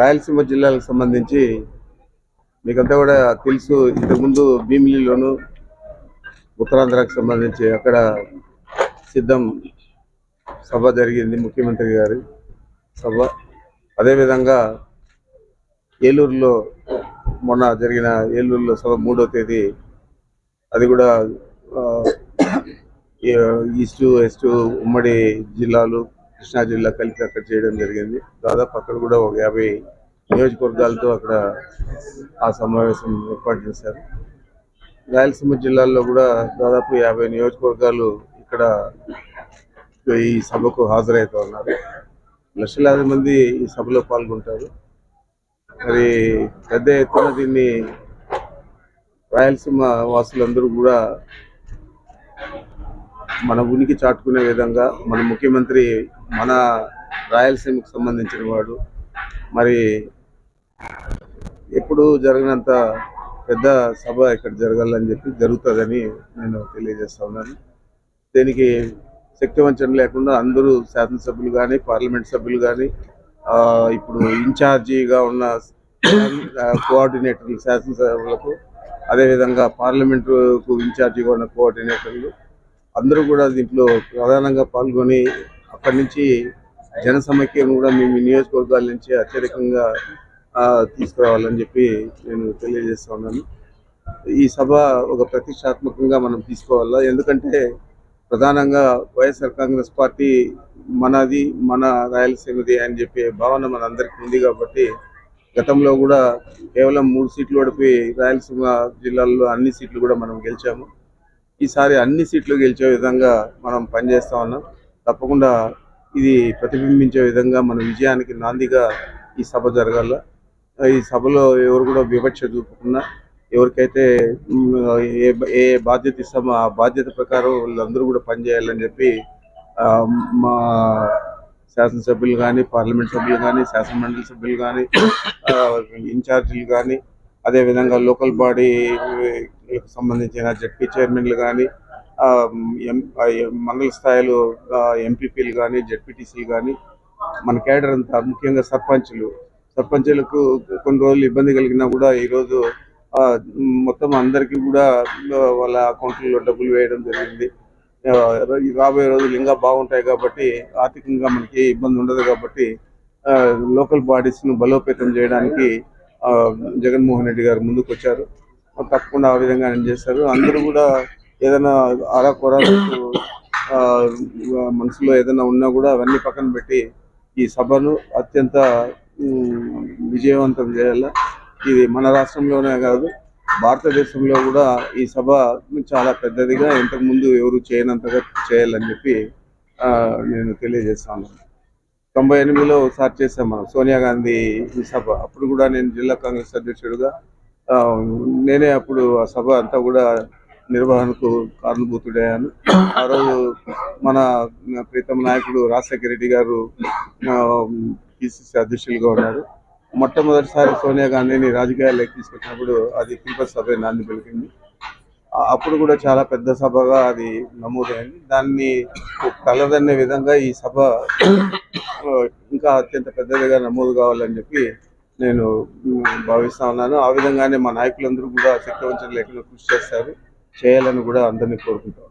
రాయలసీమ జిల్లాలకు సంబంధించి మీకంతా కూడా తెలుసు ఇంతకుముందు భీమిలిలోను ఉత్తరాంధ్రకు సంబంధించి అక్కడ సిద్ధం సభ జరిగింది ముఖ్యమంత్రి గారి సభ. అదేవిధంగా ఏలూరులో మొన్న జరిగిన ఏలూరులో సభ మూడో తేదీ అది కూడా ఈస్టు వెస్టు ఉమ్మడి జిల్లాలు కృష్ణా జిల్లా కలిపి అక్కడ చేయడం జరిగింది. దాదాపు అక్కడ కూడా ఒక యాభై నియోజకవర్గాలతో అక్కడ ఆ సమావేశం ఏర్పాటు చేశారు. రాయలసీమ జిల్లాల్లో కూడా దాదాపు యాభై నియోజకవర్గాలు ఇక్కడ ఈ సభకు హాజరవుతూ ఉన్నారు. లక్షలాది మంది ఈ సభలో పాల్గొంటారు. మరి పెద్ద ఎత్తున దీన్ని రాయలసీమ వాసులందరూ కూడా మన ఉనికి చాటుకునే విధంగా మన ముఖ్యమంత్రి మన రాయలసీమకు సంబంధించిన వాడు. మరి ఎప్పుడు జరిగినంత పెద్ద సభ ఇక్కడ జరగాలని చెప్పి జరుగుతుందని నేను తెలియజేస్తా ఉన్నాను. దీనికి శక్తి వంచన లేకుండా అందరూ శాసనసభ్యులు కానీ పార్లమెంట్ సభ్యులు కానీ ఇప్పుడు ఇన్ఛార్జీగా ఉన్న కోఆర్డినేటర్లు శాసనసభలకు అదేవిధంగా పార్లమెంటుకు ఇన్ఛార్జిగా ఉన్న కోఆర్డినేటర్లు అందరూ కూడా దీంట్లో ప్రధానంగా పాల్గొని అక్కడి నుంచి జన సమైక్యం కూడా మేము నియోజకవర్గాల నుంచి అత్యధికంగా తీసుకురావాలని చెప్పి నేను తెలియజేస్తా ఉన్నాను. ఈ సభ ఒక ప్రతిష్టాత్మకంగా మనం తీసుకోవాలా? ఎందుకంటే ప్రధానంగా వైఎస్ఆర్ కాంగ్రెస్ పార్టీ మనది మన రాయలసీమది అని చెప్పే భావన మన అందరికీ ఉంది కాబట్టి గతంలో కూడా కేవలం మూడు సీట్లు ఓడిపోయి రాయలసీమ జిల్లాల్లో అన్ని సీట్లు కూడా మనం గెలిచాము. ఈసారి అన్ని సీట్లు గెలిచే విధంగా మనం పనిచేస్తా ఉన్నాం. తప్పకుండా ఇది ప్రతిబింబించే విధంగా మన విజయానికి నాందిగా ఈ సభ జరగాల. ఈ సభలో ఎవరు కూడా వివక్ష చూపకుండా ఎవరికైతే ఏ ఏ బాధ్యత ఇస్తామో ఆ బాధ్యత ప్రకారం వాళ్ళందరూ కూడా పనిచేయాలని చెప్పి మా శాసనసభ్యులు కానీ పార్లమెంట్ సభ్యులు కానీ శాసనమండలి సభ్యులు కానీ ఇన్ఛార్జీలు కానీ అదేవిధంగా లోకల్ బాడీకి సంబంధించిన జడ్పీ చైర్మన్లు కానీ మండల స్థాయిలో ఎంపీపీలు కానీ జడ్పీటీసీలు కానీ మన కేడర్ అంతా ముఖ్యంగా సర్పంచులు. సర్పంచులకు కొన్ని రోజులు ఇబ్బంది కలిగినా కూడా ఈరోజు ఆ, మొత్తం అందరికీ కూడా వాళ్ళ అకౌంట్లలో డబ్బులు వేయడం జరిగింది. రాబోయే రోజులు ఇంకా బాగుంటాయి కాబట్టి ఆర్థికంగా మనకి ఇబ్బంది ఉండదు కాబట్టి ఆ, లోకల్ బాడీస్ను బలోపేతం చేయడానికి ఆ, జగన్మోహన్ రెడ్డి గారు ముందుకు వచ్చారు తప్పకుండా ఆ విధంగా ఆయన చేస్తారు. అందరూ కూడా ఏదైనా అరాకొర మనసులో ఏదైనా ఉన్నా కూడా అవన్నీ పక్కన పెట్టి ఈ సభను అత్యంత విజయవంతం చేయాల? ఇది మన రాష్ట్రంలోనే కాదు భారతదేశంలో కూడా ఈ సభ చాలా పెద్దదిగా ఇంతకుముందు ఎవరు చేయనంతగా చేయాలని చెప్పి నేను తెలియజేస్తాను తొంభై ఎనిమిదిలో సార్ చేశాం మనం సోనియా గాంధీ ఈ సభ. అప్పుడు కూడా నేను జిల్లా కాంగ్రెస్ అధ్యక్షుడిగా నేనే అప్పుడు ఆ సభ అంతా కూడా నిర్వహణకు కారణభూతుడయ్యాను. ఆ రోజు మన ప్రీతం నాయకుడు రాజశేఖర రెడ్డి గారు పిసిసి అధ్యక్షులుగా ఉన్నారు. మొట్టమొదటిసారి సోనియా గాంధీని రాజకీయాల్లోకి తీసుకొచ్చినప్పుడు అది పీపుల్స్ సభ నాంది పలికింది. అప్పుడు కూడా చాలా పెద్ద సభగా అది నమోదైంది. దాన్ని కలదన్నే విధంగా ఈ సభ ఇంకా అత్యంత పెద్దదిగా నమోదు కావాలని చెప్పి నేను భావిస్తా ఉన్నాను. ఆ విధంగానే మా నాయకులందరూ కూడా శక్తివంచన లేకుండా కృషి చేస్తారు. చేయాలని కూడా అందరినీ కోరుకుంటాం